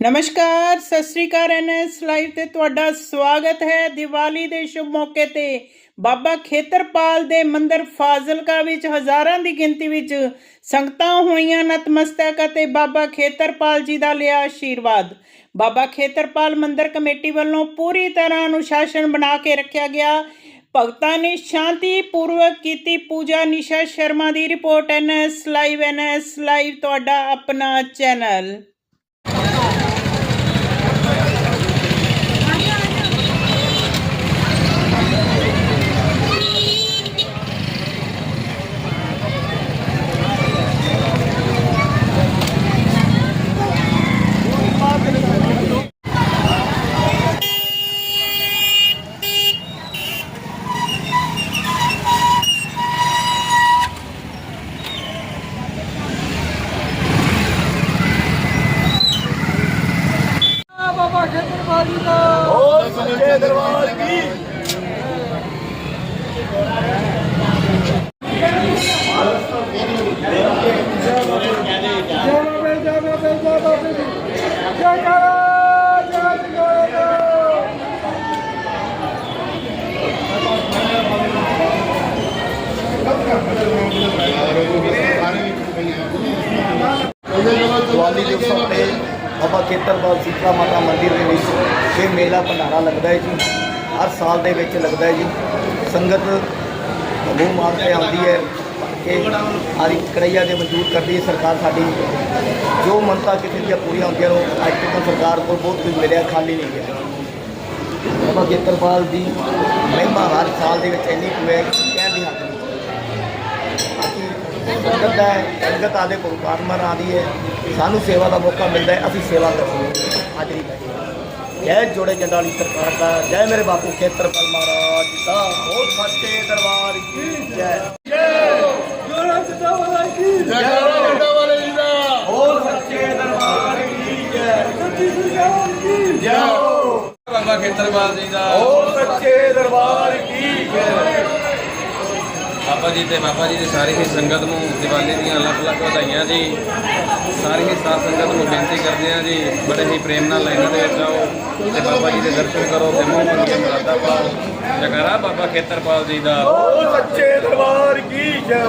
ਨਮਸਕਾਰ, ਸਤਿ ਸ੍ਰੀ ਅਕਾਲ NS live ਤੇ ਤੁਹਾਡਾ ਸਵਾਗਤ ਹੈ ਦੀਵਾਲੀ ਦੇ ਸ਼ੁਭ ਮੌਕੇ ਤੇ। ਬਾਬਾ ਖੇਤਰਪਾਲ ਦੇ ਮੰਦਿਰ ਫਾਜ਼ਿਲਕਾ ਵਿੱਚ ਹਜ਼ਾਰਾਂ ਦੀ ਗਿਣਤੀ ਵਿੱਚ ਸੰਗਤਾਂ ਹੋਈਆਂ ਨਤਮਸਤਕ ਅਤੇ ਬਾਬਾ ਖੇਤਰਪਾਲ ਜੀ ਦਾ ਲਿਆ ਆਸ਼ੀਰਵਾਦ। ਬਾਬਾ ਖੇਤਰਪਾਲ ਮੰਦਿਰ ਕਮੇਟੀ ਵੱਲੋਂ ਪੂਰੀ ਤਰ੍ਹਾਂ ਅਨੁਸ਼ਾਸਨ ਬਣਾ ਕੇ ਰੱਖਿਆ ਗਿਆ। ਭਗਤਾਂ ਨੇ ਸ਼ਾਂਤੀ ਪੂਰਵਕ ਕੀਤੀ ਪੂਜਾ। ਨਿਸ਼ਾ ਸ਼ਰਮਾ ਦੀ report NS live NS live, ਤੁਹਾਡਾ ਆਪਣਾ ਚੈਨਲ। ਦਰਬਾਰ ਬਾਬਾ ਖੇਤਰਪਾਲ ਸੀਤਲਾ ਮਾਤਾ ਮੰਦਿਰ ਦੇ ਵਿੱਚ ਇਹ ਮੇਲਾ ਭੰਡਾਰਾ ਲੱਗਦਾ ਹੈ ਜੀ। ਹਰ ਸਾਲ ਦੇ ਵਿੱਚ ਲੱਗਦਾ ਹੈ ਜੀ। ਸੰਗਤ ਮੂੰਹ ਮਾਰ ਕੇ ਆਉਂਦੀ ਹੈ। ਕਿ ਆਰੀ ਕੜਈਆ ਦੇ ਮਨਜ਼ੂਰ ਕਰਦੀ ਹੈ। ਸਰਕਾਰ ਸਾਡੀ ਜੋ ਮੰਨਤਾ ਕਿਸੇ ਦੀਆਂ ਪੂਰੀਆਂ ਹੁੰਦੀਆਂ ਨੇ, ਉਹ ਅੱਜ ਤੱਕ ਸਰਕਾਰ ਕੋਲ ਬਹੁਤ ਕੁਝ ਮਿਲਿਆ, ਖਾਲੀ ਨਹੀਂ ਗਿਆ। ਬਾਬਾ ਖੇਤਰਪਾਲ ਦੀ ਮਹਿਮਾ ਹਰ ਸਾਲ ਦੇ ਵਿੱਚ ਇੰਨੀ ਕੁ ਹੈ ਕਿ ਕਹਿਣ ਦੀ ਹੱਦ ਨਹੀਂ ਸੰਗਤ ਹੈ ਸੰਗਤ ਆਦੇ ਕੋਲ ਕਾਰਮਰ ਆਦੀ ਹੈ। ਸਾਨੂੰ ਸੇਵਾ ਦਾ ਮੌਕਾ ਮਿਲਦਾ ਹੈ ਅਸੀਂ ਸੇਵਾ ਕਰਦੇ ਹਾਂ। ਹਾਜ਼ਰੀ ਲਾਈ ਜੈ ਜੋੜੇ ਜੰਡਾਲੀ ਸਰਕਾਰ ਦਾ ਜੈ ਮੇਰੇ ਬਾਪੂ ਖੇਤਰਪਾਲ ਮਹਾਰਾਜ ਜੀ ਦਾ। ਬਹੁਤ ਸੱਚੇ ਦਰਬਾਰ ਕੀ ਜੈ। ਜੋੜਾ ਜਿੱਦਾਂ ਵਾਲਾ ਕੀ ਬਹੁਤ ਸੱਚੇ ਦਰਬਾਰ ਕੀ ਜੈ। ਸੱਚੀ ਸੁਜਾਨ ਕੀ ਜੈ। ਬਾਬਾ ਖੇਤਰਪਾਲ ਜੀ ਦਾ। ਬਹੁਤ ਸੱਚੇ ਦਰਬਾਰ ਕੀ ਜੈ ਬਾਬਾ ਜੀ ਤੇ ਬਾਬਾ ਜੀ ਦੀ ਸਾਰੀ ਹੀ ਸੰਗਤ ਨੂੰ ਦੀਵਾਲੀ ਦੀਆਂ ਅਲੱਗ ਅਲੱਗ ਵਧਾਈਆਂ ਜੀ। ਸਾਰੀ ਹੀ ਸਾਧ ਸੰਗਤ ਨੂੰ ਬੇਨਤੀ ਕਰਦੇ ਹਾਂ ਜੀ, ਬੜੇ ਹੀ ਪ੍ਰੇਮ ਨਾਲ ਲਾਈਨਾਂ ਦੇ ਵਿੱਚ ਆਓ ਤੇ ਬਾਬਾ ਜੀ ਦੇ ਦਰਸ਼ਨ ਕਰੋ ਤੇ ਮੂੰਹ ਮੰਗੀਆਂ ਮੁਰਾਦਾਂ ਪਾਓ। ਜਗਾਰਾ ਬਾਬਾ ਖੇਤਰਪਾਲ ਜੀ ਦਾ। ਬਹੁਤ ਸੱਚੇ ਦਰਬਾਰ ਕੀ ਜੈ